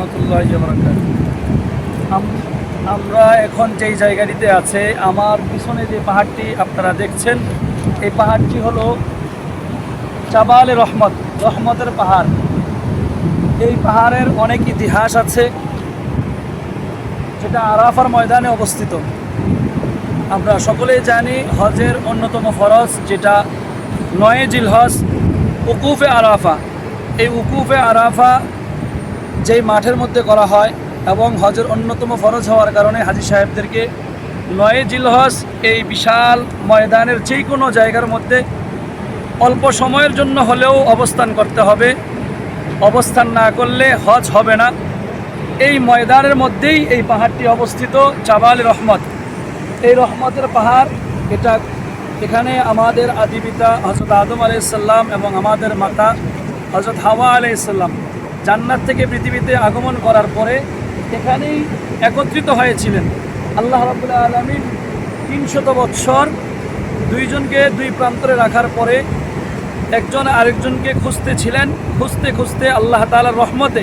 রহমতুল্লাহ আমরা এখন যেই জায়গাটিতে আছে, আমার পিছনে যে পাহাড়টি আপনারা দেখছেন, এই পাহাড়টি হলো চাবালে রহমত, রহমতের পাহাড়। এই পাহাড়ের অনেক ইতিহাস আছে, যেটা আরাফার ময়দানে অবস্থিত। আমরা সকলেই জানি হজের অন্যতম ফরজ, যেটা নয় জিলহজ, উকুফে আরাফা। এই উকুফে আরাফা যেই মাঠের মধ্যে করা হয় এবং হজের অন্যতম ফরজ হওয়ার কারণে হাজি সাহেবদেরকে নয় জিলহজ এই বিশাল ময়দানের যে কোনো জায়গার মধ্যে অল্প সময়ের জন্য হলেও অবস্থান করতে হবে। অবস্থান না করলে হজ হবে না। এই ময়দানের মধ্যেই এই পাহাড়টি অবস্থিত চাবাল রহমত। এই রহমতের পাহাড়, এটা এখানে আমাদের আদিপিতা হজরত আদম আলাইসাল্লাম এবং আমাদের মাতা হজরত হাওয়া আলাইসাল্লাম জান্নাত থেকে পৃথিবীতে আগমন করার পরে এখানেই একত্রিত হয়েছিলেন। আল্লাহ রাবুল্লাহ আলমিন তিনশত বৎসর দুইজনকে দুই প্রান্তরে রাখার পরে একজন আরেকজনকে খুঁজতে ছিলেন। খুঁজতে খুঁজতে আল্লাহ তালার রহমতে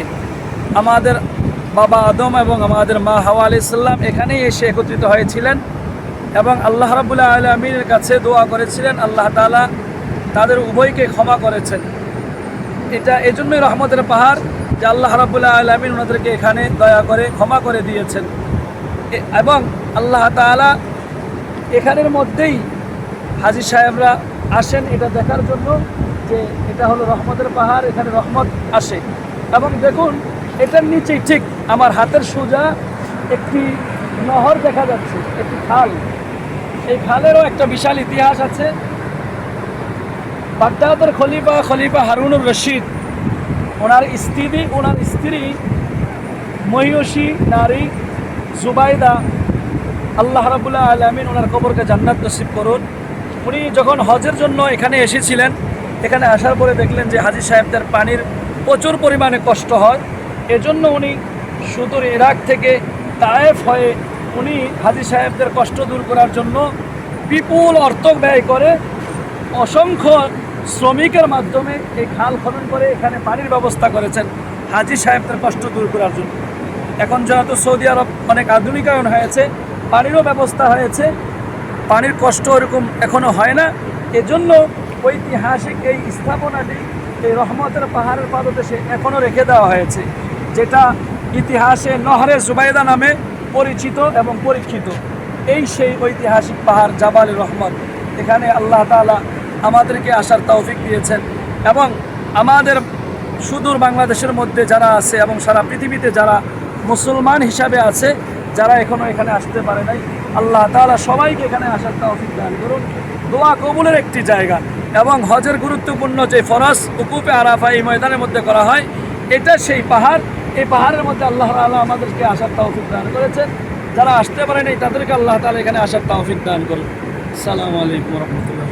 আমাদের বাবা আদম এবং আমাদের মা হাওয়া আলাইসাল্লাম এখানেই এসে একত্রিত হয়েছিলেন এবং আল্লাহ রাবুল্লাহ আলমিনের কাছে দোয়া করেছিলেন। আল্লাহ তালা তাদের উভয়কে ক্ষমা করেছেন। এটা এজন্যই রহমতের পাহাড় যে আল্লাহ রাবুল্লাহ আলমিন ওনাদেরকে এখানে দয়া করে, ক্ষমা করে দিয়েছেন। এবং আল্লাহ তালা এখানের মধ্যেই হাজি সাহেবরা আসেন এটা দেখার জন্য যে এটা হলো রহমতের পাহাড়, এখানে রহমত আসে। এবং দেখুন, এটার নিচেই ঠিক আমার হাতের সোজা একটি নহর দেখা যাচ্ছে, একটি খাল। এই খালেরও একটা বিশাল ইতিহাস আছে। বাগদাদের খলিফা খলিফা হারুনুর রশিদ। ওনার স্ত্রী ওনার স্ত্রী মহিষী, নারী, জুবাইদা, আল্লাহ রাবুল্লাহ আলমিন ওনার কবরকে জান্নাত নসিব করুন। উনি যখন হজের জন্য এখানে এসেছিলেন, এখানে আসার পরে দেখলেন যে হাজি সাহেবদের পানির প্রচুর পরিমাণে কষ্ট হয়। এজন্য উনি সুদূর ইরাক থেকে তায়েফ হয়ে উনি হাজি সাহেবদের কষ্ট দূর করার জন্য বিপুল অর্থ ব্যয় করে অসংখ্য শ্রমিকের মাধ্যমে এই খাল খনন করে এখানে পানির ব্যবস্থা করেছেন হাজি সাহেবদের কষ্ট দূর করার জন্য। এখন যেহেতু সৌদি আরব অনেক আধুনিকায়ন হয়েছে, পানিরও ব্যবস্থা হয়েছে, পানির কষ্ট ওরকম এখনও হয় না। এজন্য ঐতিহাসিক এই স্থাপনাটি এই রহমতের পাহাড়ের পাদদেশে এখনও রেখে দেওয়া হয়েছে, যেটা ইতিহাসে নহরে জুবাইদা নামে পরিচিত এবং পরীক্ষিত। এই সেই ঐতিহাসিক পাহাড় জাবাল রহমত এখানে আল্লাহ তাআলা আমাদেরকে আসার তৌফিক দিয়েছেন এবং আমাদের সুদূর বাংলাদেশের মধ্যে যারা আছে এবং সারা পৃথিবীতে যারা মুসলমান হিসাবে আছে, যারা এখনও এখানে আসতে পারে নাই, আল্লাহ তাআলা সবাইকে এখানে আসার তৌফিক দান করুন। দোয়া কবুলের একটি জায়গা এবং হজের গুরুত্বপূর্ণ যে ফরজ উকুপে আরাফা এই ময়দানের মধ্যে করা হয়, এটা সেই পাহাড়। এই পাহাড়ের মধ্যে আল্লাহ তাআলা আমাদেরকে আসার তৌফিক দান করেছেন। যারা আসতে পারেনি তাদেরকে আল্লাহ তাআলা এখানে আসার তৌফিক দান করুন। সালামু আলাইকুম রহমতুল্লাহ।